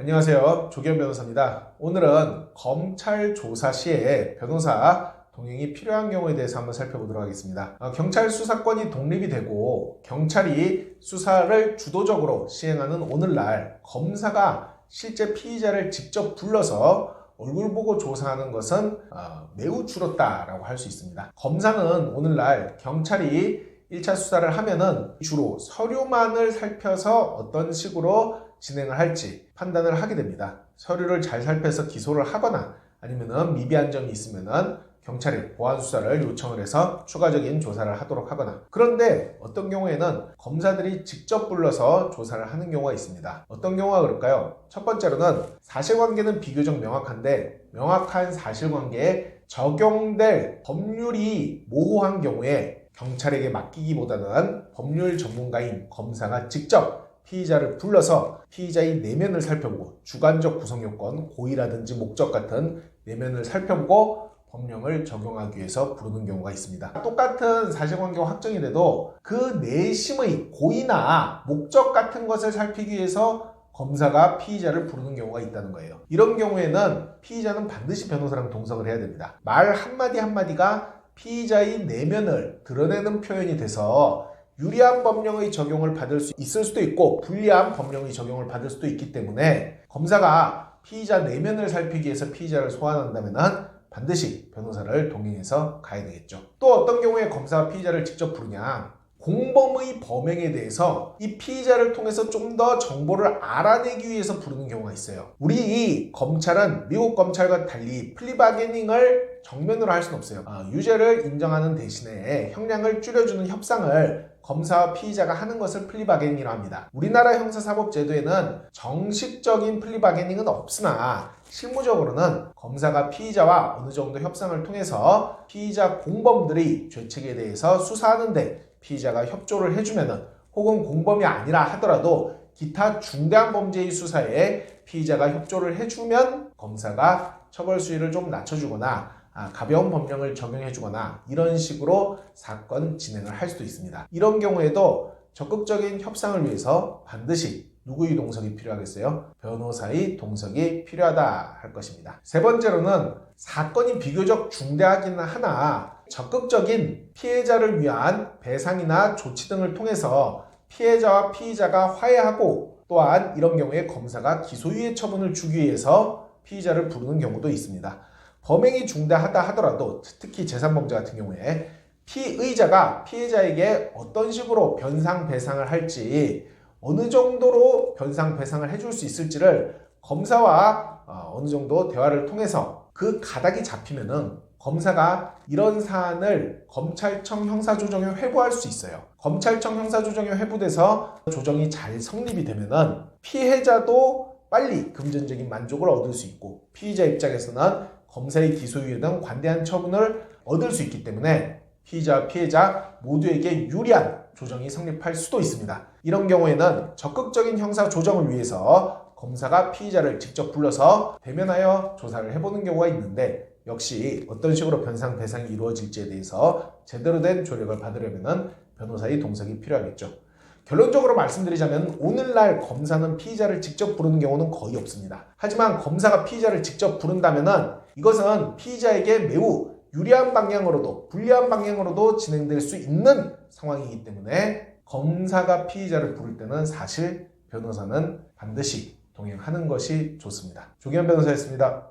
안녕하세요. 조기현 변호사입니다. 오늘은 검찰 조사 시에 변호사 동행이 필요한 경우에 대해서 한번 살펴보도록 하겠습니다. 어, 경찰 수사권이 독립이 되고 경찰이 수사를 주도적으로 시행하는 오늘날 검사가 실제 피의자를 직접 불러서 얼굴 보고 조사하는 것은 어, 매우 줄었다라고 할 수 있습니다. 검사는 오늘날 경찰이 1차 수사를 하면은 주로 서류만을 살펴서 어떤 식으로 진행을 할지 판단을 하게 됩니다. 서류를 잘 살펴서 기소를 하거나 아니면은 미비한 점이 있으면은 경찰이 보안 수사를 요청을 해서 추가적인 조사를 하도록 하거나 그런데 어떤 경우에는 검사들이 직접 불러서 조사를 하는 경우가 있습니다. 어떤 경우가 그럴까요? 첫 번째로는 사실관계는 비교적 명확한데 명확한 사실관계에 적용될 법률이 모호한 경우에 경찰에게 맡기기보다는 법률 전문가인 검사가 직접 피의자를 불러서 피의자의 내면을 살펴보고 주관적 구성 요건, 고의라든지 목적 같은 내면을 살펴보고 법령을 적용하기 위해서 부르는 경우가 있습니다. 똑같은 사실관계가 확정이 돼도 그 내심의 고의나 목적 같은 것을 살피기 위해서 검사가 피의자를 부르는 경우가 있다는 거예요. 이런 경우에는 피의자는 반드시 변호사랑 동석을 해야 됩니다. 말 한마디 한마디가 피의자의 내면을 드러내는 표현이 돼서 유리한 법령의 적용을 받을 수 있을 수도 있고 불리한 법령의 적용을 받을 수도 있기 때문에 검사가 피의자 내면을 살피기 위해서 피의자를 소환한다면 반드시 변호사를 동행해서 가야 되겠죠. 또 어떤 경우에 검사가 피의자를 직접 부르냐? 공범의 범행에 대해서 이 피의자를 통해서 좀 더 정보를 알아내기 위해서 부르는 경우가 있어요. 우리 이 검찰은 미국 검찰과 달리 플리바게닝을 정면으로 할 수는 없어요. 아, 유죄를 인정하는 대신에 형량을 줄여주는 협상을 검사와 피의자가 하는 것을 플리바게닝이라고 합니다. 우리나라 형사사법제도에는 정식적인 플리바게닝은 없으나 실무적으로는 검사가 피의자와 어느 정도 협상을 통해서 피의자 공범들의 죄책에 대해서 수사하는데 피의자가 협조를 해주면은 혹은 공범이 아니라 하더라도 기타 중대한 범죄의 수사에 피의자가 협조를 해주면 검사가 처벌 수위를 좀 낮춰주거나 아, 가벼운 법령을 적용해주거나 이런 식으로 사건 진행을 할 수도 있습니다. 이런 경우에도 적극적인 협상을 위해서 반드시 누구의 동석이 필요하겠어요? 변호사의 동석이 필요하다 할 것입니다. 세 번째로는 사건이 비교적 중대하기는 하나 적극적인 피해자를 위한 배상이나 조치 등을 통해서 피해자와 피의자가 화해하고 또한 이런 경우에 검사가 기소유예 처분을 주기 위해서 피의자를 부르는 경우도 있습니다. 범행이 중대하다 하더라도 특히 재산범죄 같은 경우에 피의자가 피해자에게 어떤 식으로 변상 배상을 할지 어느 정도로 변상 배상을 해줄 수 있을지를 검사와 어, 어느 정도 대화를 통해서 그 가닥이 잡히면은 검사가 이런 사안을 검찰청 형사조정에 회부할 수 있어요. 검찰청 형사조정에 회부돼서 조정이 잘 성립이 되면은 피해자도 빨리 금전적인 만족을 얻을 수 있고 피의자 입장에서는 검사의 기소유예 등 관대한 처분을 얻을 수 있기 때문에 피의자 피해자 모두에게 유리한 조정이 성립할 수도 있습니다. 이런 경우에는 적극적인 형사 조정을 위해서 검사가 피의자를 직접 불러서 대면하여 조사를 해보는 경우가 있는데 역시 어떤 식으로 변상 배상이 이루어질지에 대해서 제대로 된 조력을 받으려면 변호사의 동석이 필요하겠죠. 결론적으로 말씀드리자면 오늘날 검사는 피의자를 직접 부르는 경우는 거의 없습니다. 하지만 검사가 피의자를 직접 부른다면은 이것은 피의자에게 매우 유리한 방향으로도 불리한 방향으로도 진행될 수 있는 상황이기 때문에 검사가 피의자를 부를 때는 사실 변호사는 반드시 동행하는 것이 좋습니다. 조기현 변호사였습니다.